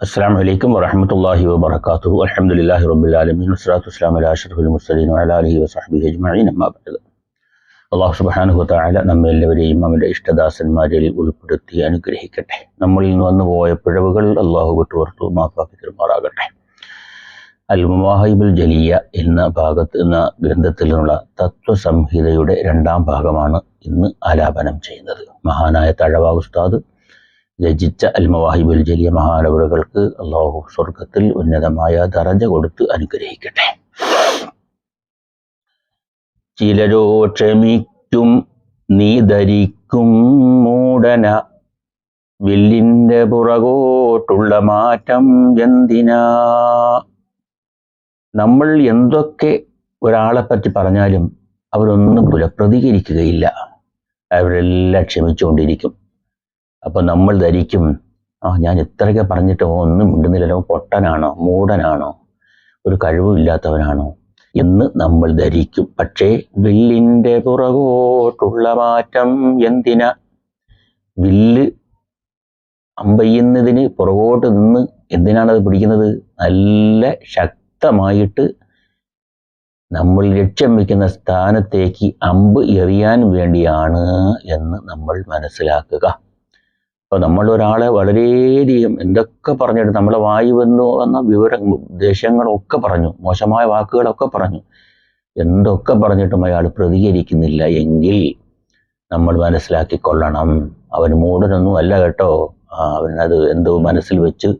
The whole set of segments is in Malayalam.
അസ്സാം വലൈക്കും വറഹമത്തല്ലാഹി വബർക്കാത്തു അലഹമുല്ലാഹി റബുലാലമീൻ വസ്സലാത്തു വസ്ലാം അല അഷറഫുൽ മുസ്ലിം അലഹി വസാഹബി അജ്മീൻ അമ്മാബ് അള്ളാഹു സുബാനുഹുത്തായ നമ്മെ എല്ലാവരെയും അവന്റെ ഇഷ്ടദാസന്മാരിൽ ഉൾപ്പെടുത്തി അനുഗ്രഹിക്കട്ടെ. നമ്മളിൽ നിന്ന് വന്നുപോയ പിഴവുകൾ അള്ളാഹു വിട്ടുപുറത്തു മാപ്പാക്കി തീർമാറാകട്ടെ അൽ മുവാഹിബുൽ ജലിയ എന്ന ഭാഗത്ത് എന്ന ഗ്രന്ഥത്തിൽ നിന്നുള്ള തത്വസംഹിതയുടെ രണ്ടാം ഭാഗമാണ് ഇന്ന് ആലാപനം ചെയ്യുന്നത്. മഹാനായ തഴവ ഉസ്താദ് രചിച്ച അൽ മവാഹിബുൽ ജലിയ മഹാനവറുകൾക്ക് അള്ളാഹു സ്വർഗത്തിൽ ഉന്നതമായ ദറജ കൊടുത്ത് അനുഗ്രഹിക്കട്ടെ. ചിലരോ ക്ഷമിക്കും നീ ധരിക്കും മൂടന വില്ലിന്റെ പുറകോട്ടുള്ള മാറ്റം എന്തിനാ? നമ്മൾ എന്തൊക്കെ ഒരാളെ പറ്റി പറഞ്ഞാലും അവരൊന്നും പുല പ്രതികരിക്കുകയില്ല അവരെല്ലാം ക്ഷമിച്ചുകൊണ്ടിരിക്കും. അപ്പൊ നമ്മൾ ധരിക്കും. ആ ഞാൻ എത്രയൊക്കെ പറഞ്ഞിട്ട് ഒന്നും മിണ്ടുന്നില്ലല്ലോ പൊട്ടനാണോ? മൂടനാണോ? ഒരു കഴിവില്ലാത്തവനാണോ എന്ന് നമ്മൾ ധരിക്കും. പക്ഷേ വില്ലിന്റെ പുറകോട്ടുള്ള മാറ്റം എന്തിനാ? വില്ല് അമ്പയ്യുന്നതിന് പുറകോട്ട് നിന്ന് എന്തിനാണത് പിടിക്കുന്നത്? നല്ല ശക്തമായിട്ട് നമ്മൾ ലക്ഷ്യം വയ്ക്കുന്ന സ്ഥാനത്തേക്ക് അമ്പ് എറിയാൻ വേണ്ടിയാണ് എന്ന് നമ്മൾ മനസ്സിലാക്കുക. അപ്പോൾ നമ്മൾ ഒരാളെ വളരെയധികം എന്തൊക്കെ പറഞ്ഞിട്ട് നമ്മളെ വായി വന്നു എന്ന വിവര ദേഷ്യങ്ങളൊക്കെ പറഞ്ഞു മോശമായ വാക്കുകളൊക്കെ പറഞ്ഞു. എന്തൊക്കെ പറഞ്ഞിട്ടും അയാൾ പ്രതികരിക്കുന്നില്ല എങ്കിൽ നമ്മൾ മനസ്സിലാക്കിക്കൊള്ളണം. അവൻ മൂടനൊന്നും അല്ല കേട്ടോ. അവനത് എന്തോ മനസ്സിൽ വെച്ച്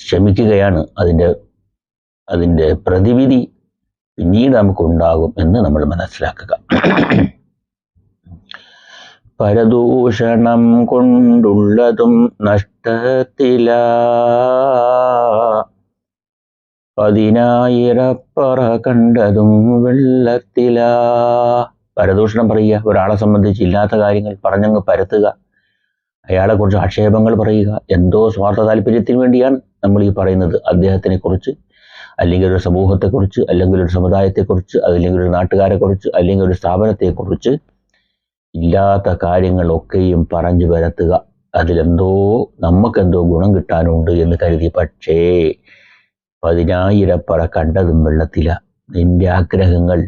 ക്ഷമിക്കുകയാണ് അതിന്റെ അതിന്റെ പ്രതിവിധി പിന്നീട് നമുക്കുണ്ടാകും എന്ന് നമ്മൾ മനസ്സിലാക്കുക. പരദൂഷണം കൊണ്ടുള്ളതും നഷ്ടത്തില. പതിനായിരപ്പറ കണ്ടതും വെള്ളത്തില. പരദൂഷണം പറയുക ഒരാളെ സംബന്ധിച്ച് ഇല്ലാത്ത കാര്യങ്ങൾ പറഞ്ഞങ്ങ് പരത്തുക. അയാളെ കുറിച്ച് ആക്ഷേപങ്ങൾ പറയുക എന്തോ സ്വാർത്ഥ താല്പര്യത്തിന് വേണ്ടിയാണ് നമ്മൾ ഈ പറയുന്നത്. അദ്ദേഹത്തിനെ കുറിച്ച് അല്ലെങ്കിൽ ഒരു സമൂഹത്തെക്കുറിച്ച് അല്ലെങ്കിൽ ഒരു സമുദായത്തെക്കുറിച്ച് അല്ലെങ്കിൽ ഒരു നാട്ടുകാരെക്കുറിച്ച് അല്ലെങ്കിൽ ഒരു സ്ഥാപനത്തെക്കുറിച്ച് ഇല്ലാത്ത കാര്യങ്ങളൊക്കെയും പറഞ്ഞു പരത്തുക. അതിലെന്തോ നമുക്കെന്തോ ഗുണം കിട്ടാനുണ്ട് എന്ന് കരുതി. പക്ഷേ പതിനായിരപ്പറ കണ്ടതും വെള്ളത്തില. നിന്റെ ആഗ്രഹങ്ങൾ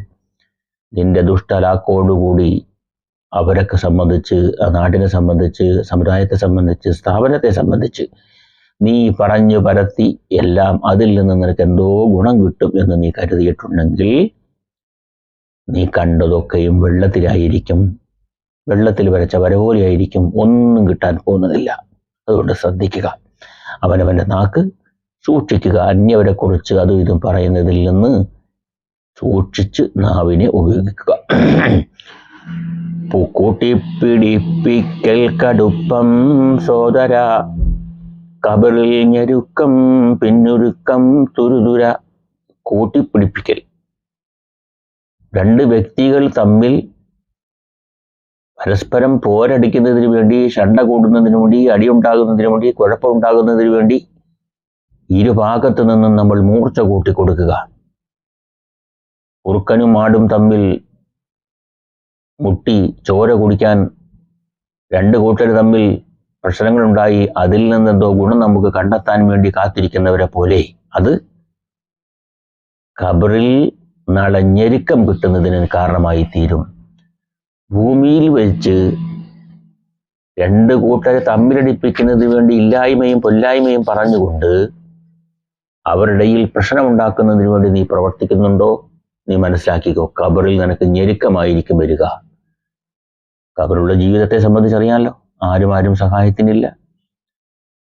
നിന്റെ ദുഷ്ടലാക്കോടുകൂടി അവരൊക്കെ സംബന്ധിച്ച് ആ നാടിനെ സംബന്ധിച്ച് സമുദായത്തെ സംബന്ധിച്ച് സ്ഥാപനത്തെ സംബന്ധിച്ച് നീ പറഞ്ഞു പരത്തി എല്ലാം അതിൽ നിന്ന് നിനക്ക് എന്തോ ഗുണം കിട്ടും എന്ന് നീ കരുതിയിട്ടുണ്ടെങ്കിൽ നീ കണ്ടതൊക്കെയും വെള്ളത്തിലായിരിക്കും. വെള്ളത്തിൽ വരച്ച വരപോലെയായിരിക്കും ഒന്നും കിട്ടാൻ പോകുന്നതില്ല. അതുകൊണ്ട് ശ്രദ്ധിക്കുക. അവനവന്റെ നാക്ക് സൂക്ഷിക്കുക. അന്യവരെ കുറിച്ച് അതും ഇതും പറയുന്നതിൽ നിന്ന് സൂക്ഷിച്ച് നാവിനെ ഉപയോഗിക്കുക. പൂക്കൂട്ടിപ്പിടിപ്പിക്കൽ കടുപ്പം സോദര കബറിൽ ഞെരുക്കം പിന്നുരുക്കം തുരുതുര കൂട്ടിപ്പിടിപ്പിക്കൽ. രണ്ട് വ്യക്തികൾ തമ്മിൽ പരസ്പരം പോരടിക്കുന്നതിന് വേണ്ടി ശണ്ട കൂടുന്നതിന് വേണ്ടി അടിയുണ്ടാകുന്നതിന് വേണ്ടി കുഴപ്പമുണ്ടാകുന്നതിന് വേണ്ടി ഇരുഭാഗത്തു നിന്നും നമ്മൾ മൂർച്ച കൂട്ടി കൊടുക്കുക ഉറുക്കനും ആടും തമ്മിൽ മുട്ടി ചോര കുടിക്കാൻ രണ്ട് കൂട്ടർ തമ്മിൽ പ്രശ്നങ്ങളുണ്ടായി. അതിൽ നിന്നെന്തോ ഗുണം നമുക്ക് കണ്ടെത്താൻ വേണ്ടി കാത്തിരിക്കുന്നവരെ പോലെ അത് ഖബറിൽ നാളെ ഞെരുക്കം കിട്ടുന്നതിന് കാരണമായി തീരും ഭൂമിയിൽ വെച്ച് രണ്ട് കൂട്ടരെ തമ്മിലടിപ്പിക്കുന്നതിന് വേണ്ടി ഇല്ലായ്മയും പൊല്ലായ്മയും പറഞ്ഞുകൊണ്ട് അവരുടെയിൽ പ്രശ്നമുണ്ടാക്കുന്നതിന് വേണ്ടി നീ പ്രവർത്തിക്കുന്നുണ്ടോ? നീ മനസ്സിലാക്കിക്കോ ഖബറിൽ നിനക്ക് ഞെരുക്കമായിരിക്കും വരിക. ഖബറുള്ള ജീവിതത്തെ സംബന്ധിച്ചറിയാമല്ലോ ആരും ആരും സഹായത്തിനില്ല.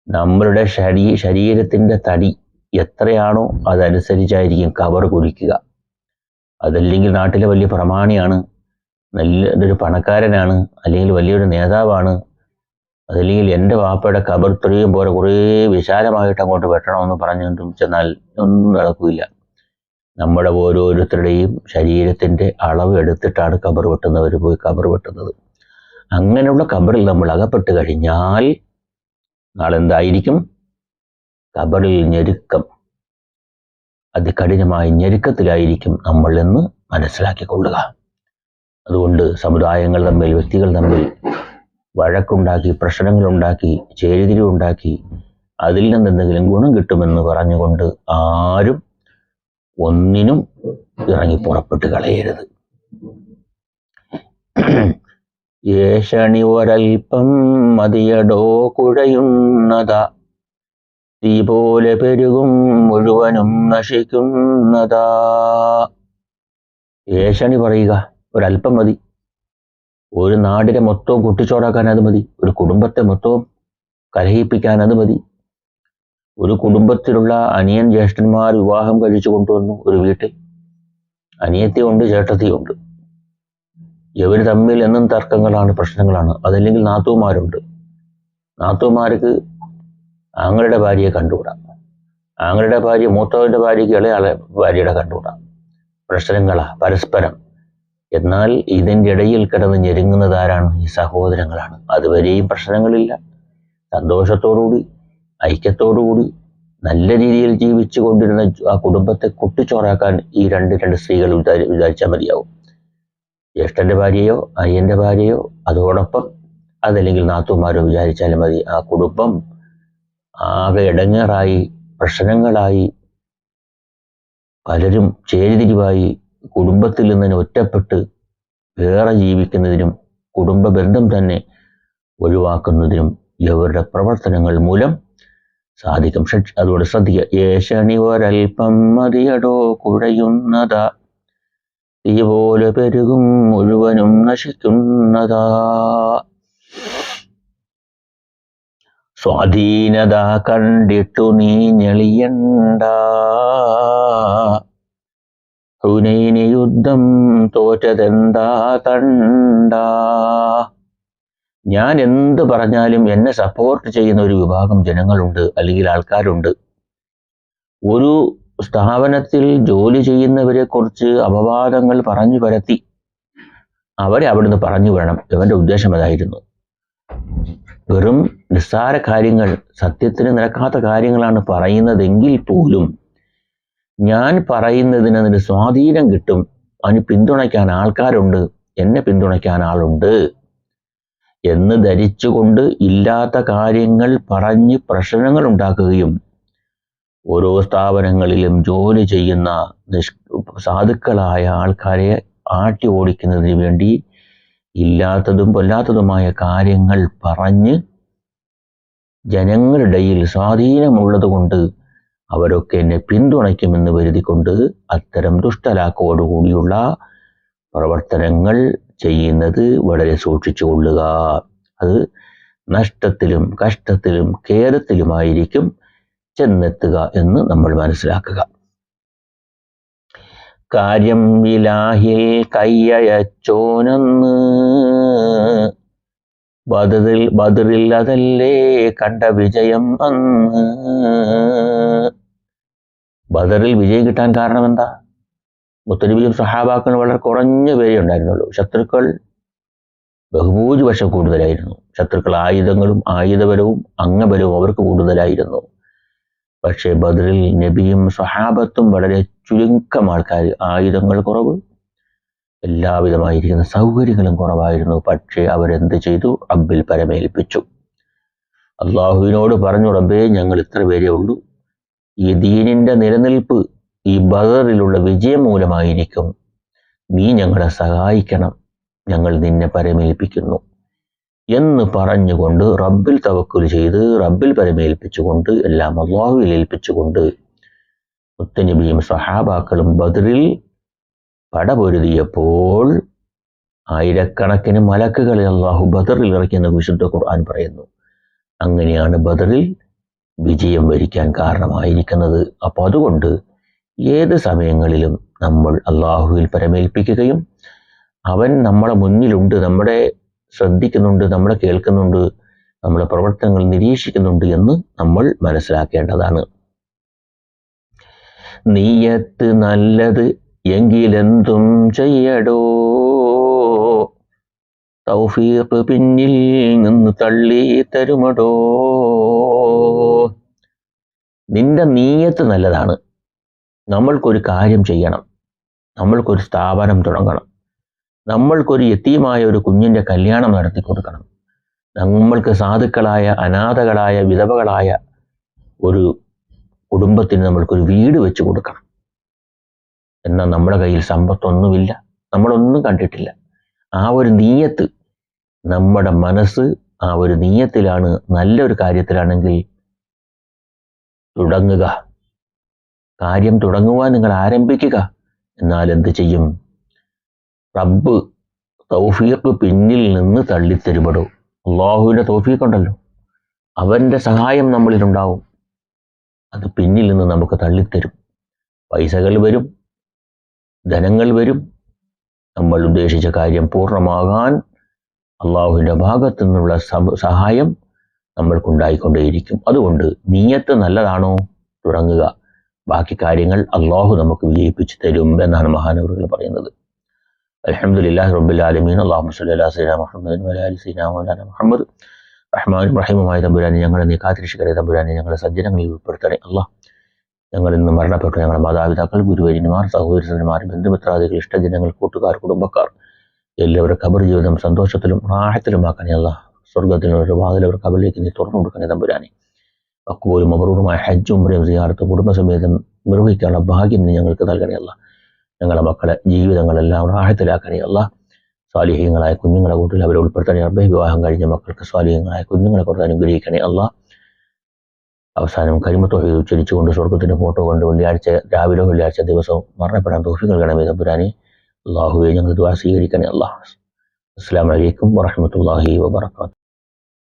നമ്മളുടെ ശരീ ശരീരത്തിന്റെ തടി എത്രയാണോ അതനുസരിച്ചായിരിക്കും കവർ കുലിക്കുക. അതല്ലെങ്കിൽ നാട്ടിലെ വലിയ പ്രമാണിയാണ് നല്ല ഒരു പണക്കാരനാണ് അല്ലെങ്കിൽ വലിയൊരു നേതാവാണ് അതല്ലെങ്കിൽ എന്റെ വാപ്പയുടെ കബർ ഇത്രയും പോലെ കുറേ വിശാലമായിട്ട് അങ്ങോട്ട് വെട്ടണമെന്ന് പറഞ്ഞുകൊണ്ടും ചെന്നാൽ ഒന്നും നടക്കില്ല നമ്മുടെ ഓരോരുത്തരുടെയും ശരീരത്തിന്റെ അളവ് എടുത്തിട്ടാണ് കബർ വെട്ടുന്നവർ പോയി കബർ വെട്ടുന്നത്. അങ്ങനെയുള്ള കബറിൽ നമ്മൾ അകപ്പെട്ട് കഴിഞ്ഞാൽ നാളെന്തായിരിക്കും? കബറിൽ ഞെരുക്കം. അതികഠിനമായ ഞെരുക്കത്തിലായിരിക്കും നമ്മൾ എന്ന് മനസ്സിലാക്കിക്കൊള്ളുക. അതുകൊണ്ട് സമുദായങ്ങൾ തമ്മിൽ വ്യക്തികൾ തമ്മിൽ വഴക്കുണ്ടാക്കി പ്രശ്നങ്ങളുണ്ടാക്കി ചേരിതിരിവുണ്ടാക്കി അതിൽ നിന്ന് എന്തെങ്കിലും ഗുണം കിട്ടുമെന്ന് പറഞ്ഞുകൊണ്ട് ആരും ഒന്നിനും ഇറങ്ങി പുറപ്പെട്ട് കളയരുത്. ഏഷണി ഒരൽപ്പം മതിയടോ കുഴയുന്നത. തീ പോലെ പെരുകും മുഴുവനും നശിക്കുന്നതാ. ഏഷണി പറയുക ഒരല്പം മതി. ഒരു നാടിനെ മൊത്തവും കുട്ടിച്ചോടാക്കാൻ അത് മതി. ഒരു കുടുംബത്തെ മൊത്തവും കലഹിപ്പിക്കാൻ അത് മതി. ഒരു കുടുംബത്തിലുള്ള അനിയൻ ജ്യേഷ്ഠന്മാർ വിവാഹം കഴിച്ചു കൊണ്ടുവന്നു ഒരു വീട്ടിൽ. അനിയത്തിയുണ്ട് ചേട്ടത്തിയുണ്ട് ഇവർ തമ്മിൽ എന്നും തർക്കങ്ങളാണ് പ്രശ്നങ്ങളാണ്. അതല്ലെങ്കിൽ നാത്തൂമാരുണ്ട് നാത്തൂമാർക്ക് ആങ്ങളുടെ ഭാര്യയെ കണ്ടുകൂടാം. ആങ്ങളുടെ ഭാര്യ മൂത്തവന്റെ ഭാര്യയ്ക്ക് ഇളയാളെ ഭാര്യയുടെ കണ്ടുകൂടാം. പ്രശ്നങ്ങളാ പരസ്പരം. എന്നാൽ ഇതിന്റെ ഇടയിൽ കിടന്ന് ഞെരുങ്ങുന്നത് ആരാണ്? ഈ സഹോദരങ്ങളാണ്. അതുവരെയും പ്രശ്നങ്ങളില്ല. സന്തോഷത്തോടുകൂടി ഐക്യത്തോടുകൂടി നല്ല രീതിയിൽ ജീവിച്ചു കൊണ്ടിരുന്ന ആ കുടുംബത്തെ കൊട്ടിച്ചോറാക്കാൻ ഈ രണ്ട് രണ്ട് സ്ത്രീകൾ വിചാരി വിചാരിച്ചാൽ മതിയാവും. ജ്യേഷ്ഠന്റെ ഭാര്യയോ അയ്യന്റെ ഭാര്യയോ അതോടൊപ്പം അതല്ലെങ്കിൽ നാത്തുമാരോ വിചാരിച്ചാലും മതി. ആ കുടുംബം ആകെ ഇടങ്ങേറായി പ്രശ്നങ്ങളായി പലരും ചേരിതിരിവായി കുടുംബത്തിൽ നിന്ന് ഒറ്റപ്പെട്ട് വേറെ ജീവിക്കുന്നതിനും കുടുംബ ബന്ധം തന്നെ ഒഴിവാക്കുന്നതിനും ഇവരുടെ പ്രവർത്തനങ്ങൾ മൂലം സാധിക്കും. അതുകൊണ്ട് ശ്രദ്ധിക്കുക. ഏഷണി ഒരൽപ്പം മതിയടോ കുഴയുന്നതാ. തീ പോലെ പെരുകും മുഴുവനും നശിക്കുന്നതാ. സ്വാധീനത കണ്ടിട്ടു നീ ഞെളിയണ്ട. ഹുനൈനി യുദ്ധം തോറ്റതെന്താ തണ്ട? ഞാൻ എന്ത് പറഞ്ഞാലും എന്നെ സപ്പോർട്ട് ചെയ്യുന്ന ഒരു വിഭാഗം ജനങ്ങളുണ്ട് അല്ലെങ്കിൽ ആൾക്കാരുണ്ട്. ഒരു സ്ഥാപനത്തിൽ ജോലി ചെയ്യുന്നവരെ കുറിച്ച് അപവാദങ്ങൾ പറഞ്ഞു പരത്തി അവരെ അവിടുന്ന് പറഞ്ഞു വേണം ഇവന്റെ ഉദ്ദേശം അതായിരുന്നു. വെറും നിസ്സാര കാര്യങ്ങൾ സത്യത്തിന് നിരക്കാത്ത കാര്യങ്ങളാണ് പറയുന്നതെങ്കിൽ പോലും ഞാൻ പറയുന്നതിന് അതിന് സ്വാധീനം കിട്ടും. അതിന് പിന്തുണയ്ക്കാൻ ആൾക്കാരുണ്ട്. എന്നെ പിന്തുണയ്ക്കാൻ ആളുണ്ട്. എന്ന് ധരിച്ചുകൊണ്ട് ഇല്ലാത്ത കാര്യങ്ങൾ പറഞ്ഞ് പ്രശ്നങ്ങൾ ഉണ്ടാക്കുകയും ഓരോ സ്ഥാപനങ്ങളിലും ജോലി ചെയ്യുന്ന നിഷ് സാധുക്കളായ ആൾക്കാരെ ആട്ടി ഓടിക്കുന്നതിന് വേണ്ടി ഇല്ലാത്തതും പൊല്ലാത്തതുമായ കാര്യങ്ങൾ പറഞ്ഞ് ജനങ്ങളിടയിൽ സ്വാധീനമുള്ളത് കൊണ്ട് അവരൊക്കെ എന്നെ പിന്തുണയ്ക്കുമെന്ന് കരുതിക്കൊണ്ട് അത്തരം ദുഷ്ടലാക്കോടുകൂടിയുള്ള പ്രവർത്തനങ്ങൾ ചെയ്യുന്നത് വളരെ സൂക്ഷിച്ചു കൊള്ളുക അത് നഷ്ടത്തിലും കഷ്ടത്തിലും ഖേദത്തിലുമായിരിക്കും ചെന്നെത്തുക എന്ന് നമ്മൾ മനസ്സിലാക്കുക. കാര്യം വിലാഹിൽ കയ്യയച്ചോനെന്ന് ബദറിൽ ബദറിൽ അതല്ലേ കണ്ട വിജയം അന്ന് ബദറിൽ വിജയം കിട്ടാൻ കാരണം എന്താ? മുത്തലിബിയും സഹാബാക്കൾ വളരെ കുറഞ്ഞ പേരേ ഉണ്ടായിരുന്നുള്ളൂ. ശത്രുക്കൾ ബഹുഭൂരിപക്ഷം കൂടുതലായിരുന്നു. ശത്രുക്കൾ ആയുധങ്ങളും ആയുധബലവും അംഗബലവും അവർക്ക് കൂടുതലായിരുന്നു. പക്ഷേ ബദറിൽ നബിയും സഹാബത്തും വളരെ ചുരുക്കം ആൾക്കാർ ആയുധങ്ങൾ കുറവ് എല്ലാവിധമായിരിക്കുന്ന സൗകര്യങ്ങളും കുറവായിരുന്നു. പക്ഷേ അവരെന്ത് ചെയ്തു? റബ്ബിൽ പരമേൽപ്പിച്ചു. അള്ളാഹുവിനോട് പറഞ്ഞു റബ്ബേ ഞങ്ങൾ ഇത്ര പേരേ ഉള്ളൂ. ഈ ദീനിന്റെ നിലനിൽപ്പ് ഈ ബദറിലുള്ള വിജയം മൂലമായിരിക്കും. നീ ഞങ്ങളെ സഹായിക്കണം. ഞങ്ങൾ നിന്നെ പരമേൽപ്പിക്കുന്നു. എന്ന് പറഞ്ഞുകൊണ്ട് റബ്ബിൽ തവക്കുൽ ചെയ്ത് റബ്ബിൽ പരമേൽപ്പിച്ചുകൊണ്ട് എല്ലാം അള്ളാഹുവിൽ ഏൽപ്പിച്ചുകൊണ്ട് മുത്തനബിയും സഹാബാക്കളും ബദറിൽ പടപൊരുതിയപ്പോൾ ആയിരക്കണക്കിന് മലക്കുകളെ അള്ളാഹു ബദറിൽ ഇറക്കിയെന്ന് വിശുദ്ധ ഖുർആൻ പറയുന്നു. അങ്ങനെയാണ് ബദറിൽ വിജയം വരിക്കാൻ കാരണമായിരിക്കുന്നത്. അപ്പോൾ അതുകൊണ്ട് ഏത് സമയങ്ങളിലും നമ്മൾ അള്ളാഹുവിൽ പരമേൽപ്പിക്കുകയും അവൻ നമ്മളെ മുന്നിലുണ്ട് നമ്മുടെ ശ്രദ്ധിക്കുന്നുണ്ട് നമ്മളെ കേൾക്കുന്നുണ്ട് നമ്മുടെ പ്രവർത്തനങ്ങൾ നിരീക്ഷിക്കുന്നുണ്ട് എന്ന് നമ്മൾ മനസ്സിലാക്കേണ്ടതാണ്. നീയത്ത് നല്ലത് എങ്കിലെന്തും ചെയ്യടോ. തൗഫീഖ് പിന്നിൽ നിന്ന് തള്ളി തരുമടോ. നിന്റെ നീയത്ത് നല്ലതാണ്. നമ്മൾക്കൊരു കാര്യം ചെയ്യണം. നമ്മൾക്കൊരു സ്ഥാപനം തുടങ്ങണം. നമ്മൾക്കൊരു യത്തീമായ ഒരു കുഞ്ഞിന്റെ കല്യാണം നടത്തി കൊടുക്കണം. നമ്മൾക്ക് സാധുക്കളായ അനാഥകളായ വിധവകളായ ഒരു കുടുംബത്തിന് നമ്മൾക്കൊരു വീട് വെച്ച് കൊടുക്കണം. എന്നാൽ നമ്മുടെ കയ്യിൽ സമ്പത്തൊന്നുമില്ല. നമ്മളൊന്നും കണ്ടിട്ടില്ല. ആ ഒരു നീയത്ത് നമ്മുടെ മനസ്സ് ആ ഒരു നീയത്തിലാണ് നല്ലൊരു കാര്യത്തിലാണെങ്കിൽ തുടങ്ങുക. കാര്യം തുടങ്ങുവാൻ നിങ്ങൾ ആരംഭിക്കുക. എന്നാൽ എന്ത് ചെയ്യും? റബ്ബ് തൗഫീഖ് പിന്നിൽ നിന്ന് തള്ളിത്തരുപടൂ അള്ളാഹുവിന്റെ തൗഫീഖ് അവന്റെ സഹായം നമ്മളിലുണ്ടാവും. അത് പിന്നിൽ നിന്ന് നമുക്ക് തള്ളിത്തരും. പൈസകൾ വരും. ധനങ്ങൾ വരും. നമ്മൾ ഉദ്ദേശിച്ച കാര്യം പൂർണമാകാൻ അള്ളാഹുവിന്റെ ഭാഗത്തു നിന്നുള്ള സഹായം നമ്മൾക്കുണ്ടായിക്കൊണ്ടേയിരിക്കും. അതുകൊണ്ട് നീയത്ത് നല്ലതാണോ തുടങ്ങുക. ബാക്കി കാര്യങ്ങൾ അള്ളാഹു നമുക്ക് വിജയിപ്പിച്ചു തരും എന്നാണ് മഹാനവറുകൾ പറയുന്നത്. അലഹമുല്ലാ റബ്ബുൽ ആലമീൻ. അള്ളാഹു സല്ലാ മുഹമ്മദ് മുഹമ്മദ്. റഹ്മാനും റഹീമുമായ തമ്പുരാനെ ഞങ്ങളെ നീ കാത്തിരക്ഷിക്കണേ തമ്പുരാനെ ഞങ്ങളെ സജ്ജനങ്ങളിൽ ഉൾപ്പെടുത്തണേ. അള്ളാഹ് ഞങ്ങൾ ഇന്ന് മരണപ്പെട്ടു. ഞങ്ങളുടെ മാതാപിതാക്കൾ ഗുരുവര്യന്മാർ സഹോദരന്മാർ ബന്ധുമിത്രാദികൾ ഇഷ്ടജനങ്ങൾ കൂട്ടുകാർ കുടുംബക്കാർ എല്ലാവരുടെ ഖബർ ജീവിതം സന്തോഷത്തിലും റാഹത്തിലുമാക്കണേ അല്ല സ്വർഗത്തിനൊരു വാതിൽ അവർ നീ തുറന്നു കൊടുക്കണേ തമ്പുരാനെ. അക്കൂലും അപൂർവമായ ഹജ്ജും ഉംറയും സിയാർത്ത് കുടുംബസമേതം നിർവഹിക്കാനുള്ള ഭാഗ്യം നീ ഞങ്ങൾക്ക് നൽകണേ ഞങ്ങളുടെ മക്കളെ ജീവിതങ്ങളെല്ലാം റാഹത്തിലാക്കണേ അല്ല സ്വാലിഹ്യങ്ങളായ കുഞ്ഞുങ്ങളെ കൂട്ടിൽ അവരെ ഉൾപ്പെടുത്തണേ അർബൈ വിവാഹം കഴിഞ്ഞ മക്കൾക്ക് സ്വാലിഹ്യങ്ങളായ കുഞ്ഞുങ്ങളെ കൊടുത്ത് അനുഗ്രഹിക്കണേ അല്ല അവസാനം കരിമത്തൊഹീദ് ഉച്ചരിച്ചുകൊണ്ട് സ്വർഗത്തിന്റെ ഫോട്ടോ കൊണ്ട് വെള്ളിയാഴ്ച രാവിലെ വെള്ളിയാഴ്ച ദിവസവും മരണപ്പെടാൻ തോഫി നൽകണമേ തമ്പുരാനെ അള്ളാഹുവെ ഞങ്ങൾ ദ്വാ സ്വീകരിക്കണേ. അള്ളാഹ് അസ്സാം വലൈക്കും വാഹമത്തല്ലാഹി വാബർക്കാത്തു